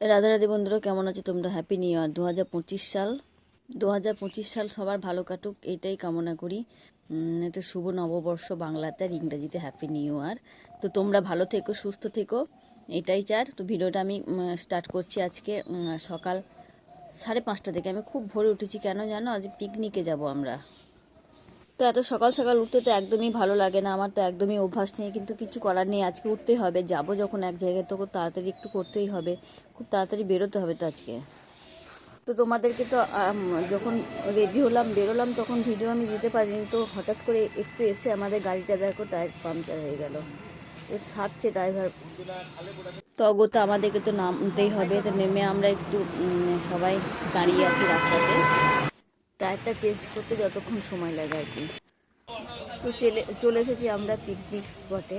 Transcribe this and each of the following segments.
রাধা রাধে বন্ধুরা, কেমন আছো তোমরা? হ্যাপি নিউ ইয়ার দু হাজার পঁচিশ সাল দু হাজার পঁচিশ সাল সবার ভালো কাটুক, এটাই কামনা করি। এটা শুভ নববর্ষ বাংলাতে আর ইংরেজিতে হ্যাপি নিউ ইয়ার তো তোমরা ভালো থেকো, সুস্থ থেকো, এটাই চার। তো ভিডিওটা আমি স্টার্ট করছি আজকে সকাল সাড়ে পাঁচটা থেকে। আমি খুব ভোরে উঠেছি, কেন জানো? আজ পিকনিকে যাব আমরা। তো এত সকাল সকাল উঠতে তো একদমই ভালো লাগে না। আমার তো একদমই অভ্যাস নেই, কিন্তু কিছু করার নেই। আজকে উঠতেই হবে, যাব যখন এক জায়গায় তখন তাড়াতাড়ি একটু করতেই হবে। খুব তাড়াতাড়ি বেরোতে হবে তো আজকে। তো তোমাদেরকে তো যখন রেডি হলাম, বেরোলাম, তখন ভিডিও আমি দিতে পারিনি। তো হঠাৎ করে একটু এসে আমাদের গাড়িটা দেখো টায়ার পাংচার হয়ে গেল। সারছে ড্রাইভার তো আমাদেরকে তো নামতেই হবে। তো নেমে আমরা একটু সবাই দাঁড়িয়ে আছি রাস্তাতে। টায়ারটা চেঞ্জ করতে যতক্ষণ সময় লাগে আর কি। তো চলে চলে এসেছি আমরা পিকনিক স্পটে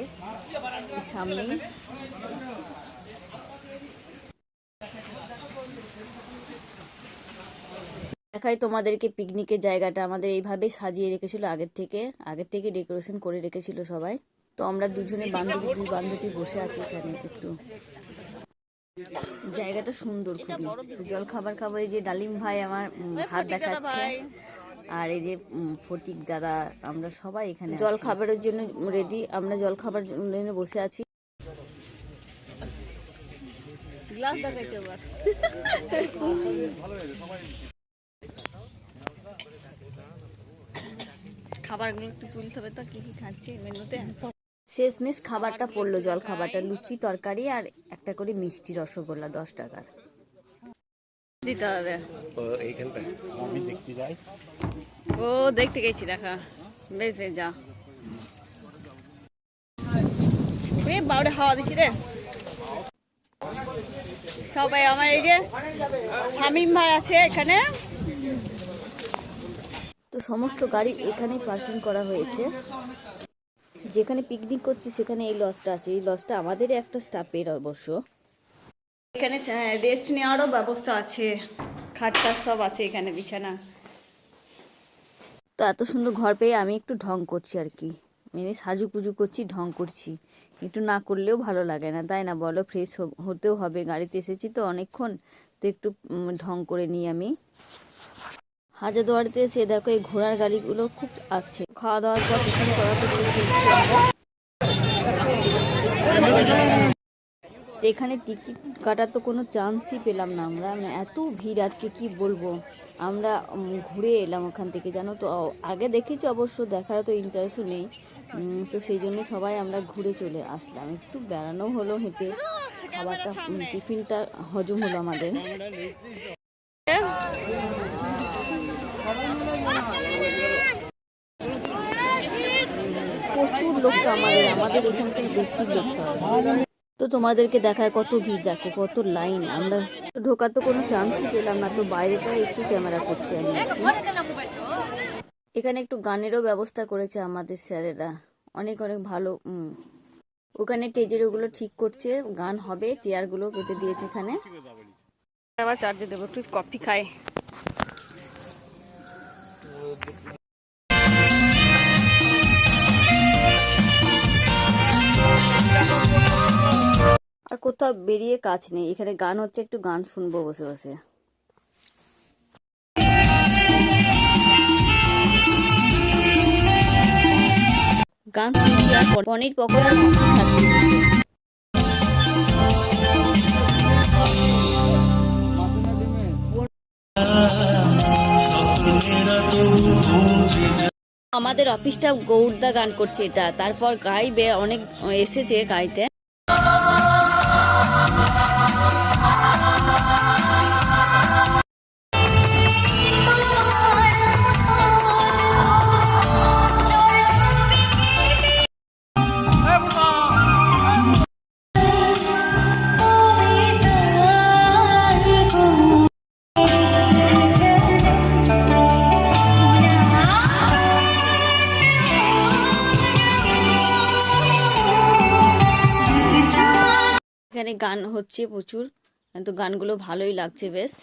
সামনেই। দেখাই তোমাদেরকে পিকনিকের জায়গাটা, আমাদের এইভাবেই সাজিয়ে রেখেছিল আগের থেকে আগের থেকে ডেকোরেশন করে রেখেছিল সবাই। তো আমরা দুজনে বান্ধবী, দুই বান্ধবী বসে আছি এখানে একটু। জায়গাটা সুন্দর খুবই। জল খাবার খাব এই যে ডালিম ভাই আমার হাত দেখাচ্ছে। আর এই যে ফটিক দাদা আমরা সবাই এখানে জল খাবারের জন্য রেডি আমরা জল খাবার জন্য বসে আছি। গ্লাস দেখাইছে আবার। খাবারগুলো একটু তুলতে হবে তো কি কি খাচ্ছি মেনুতে? শেষমেশ খাবারটা পড়ল জল খাবারটা লুচি তরকারি আর একটা করে মিষ্টি রসগোল্লা দশ টাকার। দিতে হবে। ও দেখতে যাই। ও দেখতে গেছি দেখা। বেশ বেশ যা। এ বাউরে হাওয়া দিচ্ছি রে। সবাই আমার এই যে শামিম ভাই আছে এখানে। তো সমস্ত গাড়ি এখানেই পার্কিং করা হয়েছে। যেখানে পিকনিক করছি সেখানে এই লজটা আছে। এই লজটা আমাদেরই একটা স্টাফের অবশ্য। এখানে রেস্ট নেওয়ারও ব্যবস্থা আছে। খাটটা সব আছে এখানে বিছানা। তো এত সুন্দর ঘর পেয়ে আমি একটু ঢং করছি আর কি। মেনে সাজু পুজু করছি ঢং করছি। একটু না করলেও ভালো লাগে না তাই না বলো? ফ্রেশ হতেও হবে। গাড়িতে এসেছি তো অনেকক্ষণ তো একটু ঢং করে নিই আমি। হাজারদুয়ারিতে সে দেখো এই ঘোড়ার গাড়িগুলো খুব আসছে। খাওয়া দাওয়ার পর টিফিন করার পর এখানে টিকিট কাটার তো কোনো চান্সই পেলাম না আমরা। মানে এত ভিড় আজকে, কি বলব? আমরা ঘুরে এলাম ওখান থেকে, জানো তো? আগে দেখেছি অবশ্য দেখার তো ইন্টারেস্টও নেই। তো সেই জন্য সবাই আমরা ঘুরে চলে আসলাম। একটু বেড়ানো হলো হেঁটে। খাবারটা টিফিনটা হজম হলো আমাদের প্রচুর লোক তো আমাদের আমাদের এখানকার বেশি লোক তো তোমাদেরকে দেখায় কত ভিড়, দেখো কত লাইন। আমরা ঢোকার তো কোনো চান্সই পেলাম না, তো বাইরেটা একটু ক্যামেরা করছি আমি এখানে একটু গানেরও ব্যবস্থা করেছে আমাদের স্যারেরা। অনেক অনেক ভালো ওখানে টেজের ওগুলো ঠিক করছে, গান হবে, চেয়ারগুলো পেতে দিয়েছে এখানে। আবার চার্জে দেবো, একটু কফি খাই। আর কোথাও বেরিয়ে কাজ নেই। এখানে গান হচ্ছে, একটু গান শুনব বসে বসে। গান পনির পকোড়া খাচ্ছি। আমাদের অফিসটা গৌরদা গান করছে এটা। তারপর গাইবে অনেক, এসেছে গাইতে। এখানে গান হচ্ছে প্রচুর। তো গানগুলো ভালোই লাগছে বেশ।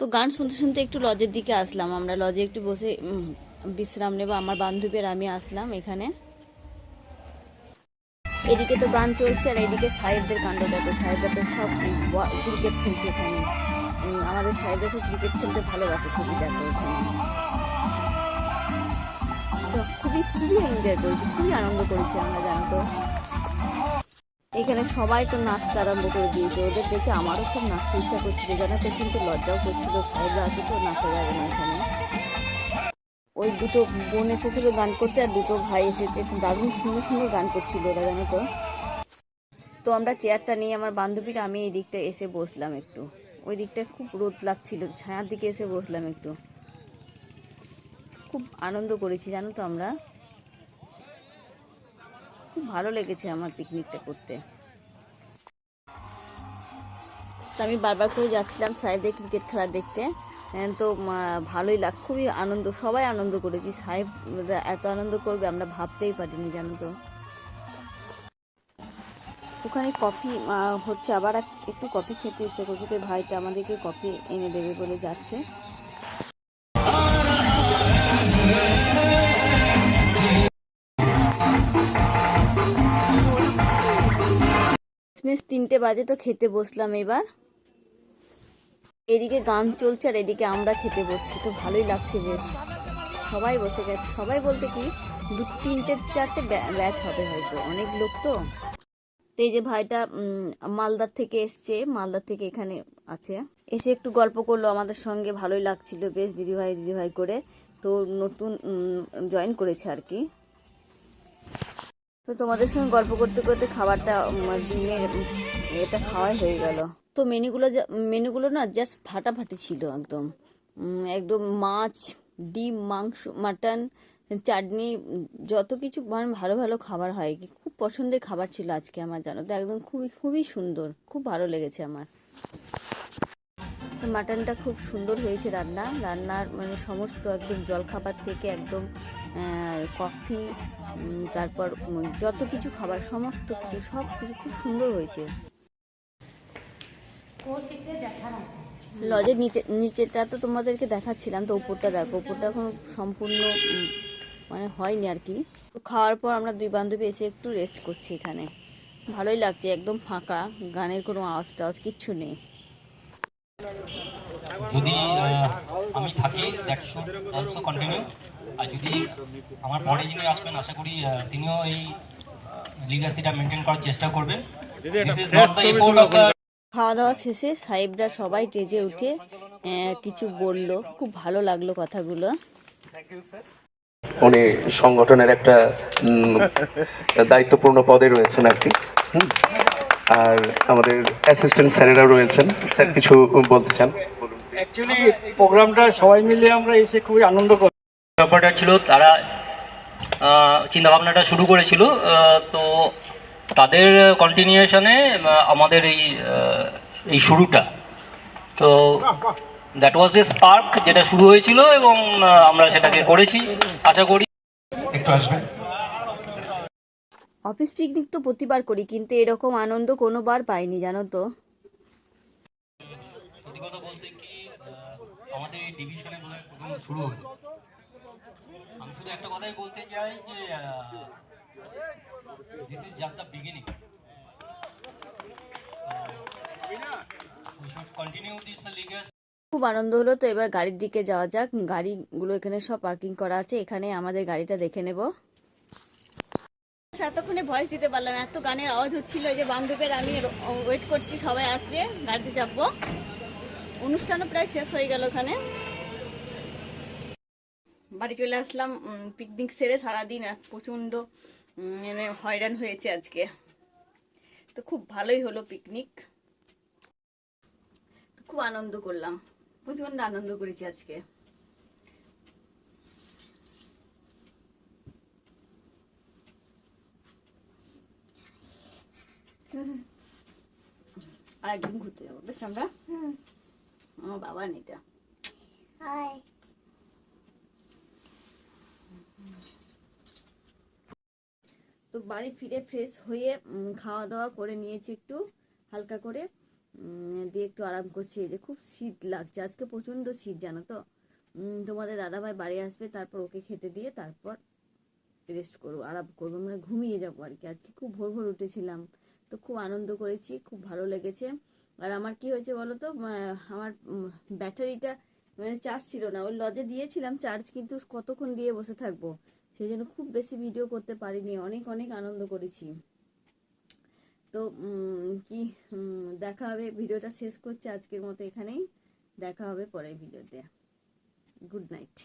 তো গান শুনতে শুনতে একটু লজের দিকে আসলাম। আমরা লজে একটু বসে বিশ্রাম নেব। আমার বান্ধবীর আমি আসলাম এখানে। এদিকে তো গান চলছে আর এদিকে সাহেবদের কাণ্ড দেখো। সাহেবরা তো সব ক্রিকেট খেলছে এখানে। আমাদের সাহেবরা সব ক্রিকেট খেলতে ভালোবাসে খুবই দেখো তো খুবই খুবই এনজয় করেছি, খুবই আনন্দ করেছি আমরা, জানো তো? এখানে সবাই তো নাচতে আরম্ভ করে দিয়েছে। ওদের দেখে আমারও খুব নাচতে ইচ্ছা করছিল, জানো তো? কিন্তু লজ্জাও করছিল সাহেবরা আছে তো, নাচা যাবে না এখানে। ওই দুটো বোন এসেছিল গান করতে, আর দুটো ভাই এসেছে। দারুণ সুন্দর সুন্দর গান করছিল ওরা, জানো তো? তো আমরা চেয়ারটা নিয়ে, আমার বান্ধবীরা, আমি এই দিকটা এসে বসলাম একটু। ওই দিকটা খুব রোদ লাগছিল, ছায়ার দিকে এসে বসলাম একটু। খুব আনন্দ করেছি, জানো তো আমরা। খুব ভালো লেগেছে আমার পিকনিকটা করতে। তো আমি বারবার করে যাচ্ছিলাম সাহেবদের ক্রিকেট খেলা দেখতে। তো ভালোই লাগ, খুবই আনন্দ, সবাই আনন্দ করেছি। সাহেব এত আনন্দ করবে, আমরা ভাবতেই পারিনি, জানো তো। ওখানে কফি হচ্ছে আবার একটু কফি খেতে ইচ্ছে করছে, তো ভাইটা আমাদেরকে কফি এনে দেবে বলে যাচ্ছে। তিনটে বাজে তো খেতে বসলাম এবার। এদিকে গান চলছে আর এদিকে আমরা খেতে বসছি, তো ভালোই লাগছে বেশ। সবাই বসে গেছে, সবাই বলতে কি দু তিনটে চারটে ব্যাচ হবে হয়তো, অনেক লোক তো। তো এই যে ভাইটা মালদার থেকে এসছে মালদার থেকে এখানে আছে। এসে একটু গল্প করল আমাদের সঙ্গে ভালোই লাগছিল বেশ দিদিভাই দিদিভাই করে। তো নতুন জয়েন করেছে আর কি। তো তোমাদের সঙ্গে গল্প করতে করতে খাবারটা উম, এটা খাওয়াই হয়ে গেল। তো মেনুগুলো যা- মেনুগুলো না জাস্ট ফাটাফাটি ছিল একদম। একদম মাছ ডিম মাংস মাটন চাটনি যত কিছু মানে ভালো ভালো খাবার হয়, কি খুব পছন্দের খাবার ছিল আজকে আমার, জানো তো? একদম খুবই খুবই সুন্দর, খুব ভালো লেগেছে আমার। মাটনটা খুব সুন্দর হয়েছে রান্না। রান্নার মানে সমস্ত একদম জলখাবার থেকে একদম কফি তারপর যত কিছু খাবার, সমস্ত কিছু, সব কিছু খুব সুন্দর হয়েছে। লজের নিচে নিচেটা তো তোমাদেরকে দেখাচ্ছিলাম, তো উপরটা দেখো, উপরটা এখন সম্পূর্ণ মানে হয়নি আর কি। তো খাওয়ার পর আমরা দুই বান্ধবী এসে একটু রেস্ট করছি এখানে। ভালোই লাগছে একদম ফাঁকা গানের কোনো আওয়াজ টাওয়াজ কিচ্ছু নেই। যদি আমি থাকি দ্যাট শুড অলসো কন্টিনিউ আর যদি আমার পরে যিনি আসবেন আশা করি তিনিও এই লিগাসিটা মেনটেন করার চেষ্টা করবেন। This is not the effort of the খাওয়া দাওয়া শেষে সাহেবরা সবাই টেজে উঠে আহ, কিছু বলল। খুব ভালো লাগল কথাগুলো। উনি সংগঠনের একটা দায়িত্বপূর্ণ পদে রয়েছেন আর কি। হুম। আর আমাদের অ্যাসিস্ট্যান্ট স্যারেরাও রয়েছেন। স্যার কিছু বলতে চান? অ্যাকচুয়ালি প্রোগ্রামটা সবাই মিলে আমরা এসে খুবই আনন্দ করি ব্যাপারটা ছিল তারা চিন্তা ভাবনাটা শুরু করেছিল তো তাদের কন্টিনিউশনে আমাদের এই এই শুরুটা। তো দ্যাট ওয়াজ এ স্পার্ক যেটা শুরু হয়েছিল এবং আমরা সেটাকে করেছি। আশা করি একটু আসবেন। অফিস পিকনিক তো প্রতিবার করি কিন্তু এরকম আনন্দ কোনোবার পাইনি জানো তো। সত্যি কথা বলতে কি আমাদের এই ডিভিশনে প্রথম শুরু হলো। আমি শুধু একটা কথাই বলতে চাই যে this is just the beginning we should continue this legacy খুব আনন্দ হলো, তো এবার গাড়ির দিকে যাওয়া যাক। গাড়িগুলো এখানে সব পার্কিং করা আছে। এখানে আমাদের গাড়িটা দেখে নেব। এতক্ষণে ভয়েস দিতে পারলাম এত গানের আওয়াজ হচ্ছিল যে বান্ধবের, আমি ওয়েট করছি, সবাই আসবে, গাড়িতে চাপবো। অনুষ্ঠানও প্রায় শেষ হয়ে গেল ওখানে। বাড়ি চলে আসলাম। পিকনিক সেরে সারাদিন প্রচণ্ড মানে হয়রান হয়েছে আজকে। তো খুব ভালোই হলো পিকনিক খুব আনন্দ করলাম। প্রচণ্ড আনন্দ করেছি আজকে। আর একদিন ঘুরতে যাব বেশ আমরা? আমার বাবা নেটা তো বাড়ি ফিরে ফ্রেশ হয়ে খাওয়া দাওয়া করে নিয়েছি একটু হালকা করে। দিয়ে একটু আরাম করছি। এই যে খুব শীত লাগছে। আজকে প্রচণ্ড শীত, জানো তো? তোমাদের দাদাভাই বাড়ি আসবে, তারপর ওকে খেতে দিয়ে তারপর রেস্ট করব, আরাম করব। মানে ঘুমিয়ে যাব আর কি। আজকে খুব ভোর ভোর উঠেছিলাম, তো খুব আনন্দ করেছি, খুব ভালো লেগেছে। আর আমার কি হয়েছে বলো তো? আমার ব্যাটারিটা মানে চার্জ ছিল না। ওই লজে দিয়েছিলাম চার্জ কিন্তু কতক্ষণ দিয়ে বসে থাকব? সেই জন্য খুব বেশি ভিডিও করতে পারিনি। অনেক অনেক আনন্দ করেছি। তো কি দেখা হবে, ভিডিওটা শেষ করছে আজকের মতো এখানেই। দেখা হবে পরের ভিডিওতে। Good night.